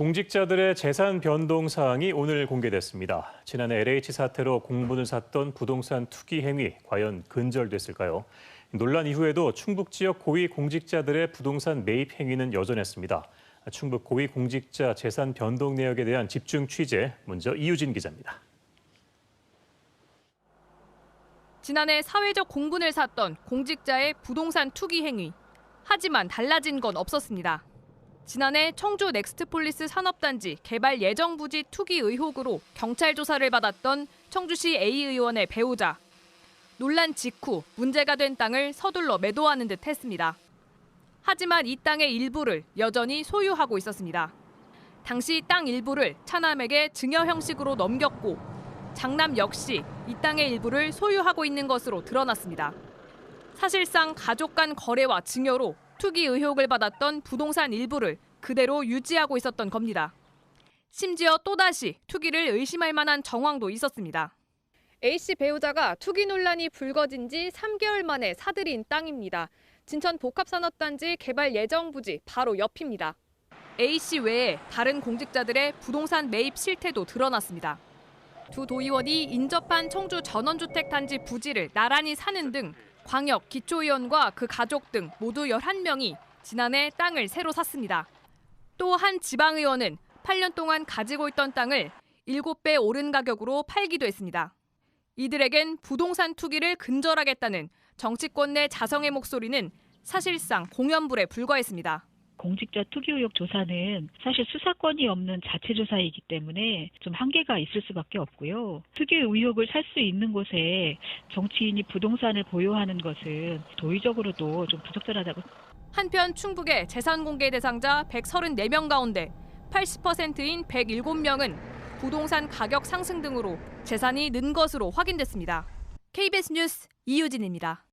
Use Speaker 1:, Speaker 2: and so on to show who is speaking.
Speaker 1: 공직자들의 재산 변동 사항이 오늘 공개됐습니다. 지난해 LH 사태로 공분을 샀던 부동산 투기 행위 과연 근절됐을까요? 논란 이후에도 충북 지역 고위 공직자들의 부동산 매입 행위는 여전했습니다. 충북 고위 공직자 재산 변동 내역에 대한 집중 취재 먼저 이유진 기자입니다.
Speaker 2: 지난해 사회적 공분을 샀던 공직자의 부동산 투기 행위. 하지만 달라진 건 없었습니다. 지난해 청주 넥스트폴리스 산업단지 개발 예정 부지 투기 의혹으로 경찰 조사를 받았던 청주시 A 의원의 배우자. 논란 직후 문제가 된 땅을 서둘러 매도하는 듯 했습니다. 하지만 이 땅의 일부를 여전히 소유하고 있었습니다. 당시 땅 일부를 차남에게 증여 형식으로 넘겼고 장남 역시 이 땅의 일부를 소유하고 있는 것으로 드러났습니다. 사실상 가족 간 거래와 증여로 투기 의혹을 받았던 부동산 일부를 그대로 유지하고 있었던 겁니다. 심지어 또다시 투기를 의심할 만한 정황도 있었습니다. A씨 배우자가 투기 논란이 불거진 지 3개월 만에 사들인 땅입니다. 진천 복합산업단지 개발 예정 부지 바로 옆입니다. A씨 외에 다른 공직자들의 부동산 매입 실태도 드러났습니다. 두 도의원이 인접한 청주 전원주택 단지 부지를 나란히 사는 등 광역 기초의원과 그 가족 등 모두 11명이 지난해 땅을 새로 샀습니다. 또 한 지방의원은 8년 동안 가지고 있던 땅을 7배 오른 가격으로 팔기도 했습니다. 이들에겐 부동산 투기를 근절하겠다는 정치권 내 자성의 목소리는 사실상 공연불에 불과했습니다.
Speaker 3: 공직자 투기 의혹 조사는 사실 수사권이 없는 자체 조사이기 때문에 좀 한계가 있을 수밖에 없고요. 투기 의혹을 살 수 있는 곳에 정치인이 부동산을 보유하는 것은 도의적으로도 좀 부적절하다고
Speaker 2: 한편 충북의 재산 공개 대상자 134명 가운데 80%인 107명은 부동산 가격 상승 등으로 재산이 는 것으로 확인됐습니다. KBS 뉴스 이유진입니다.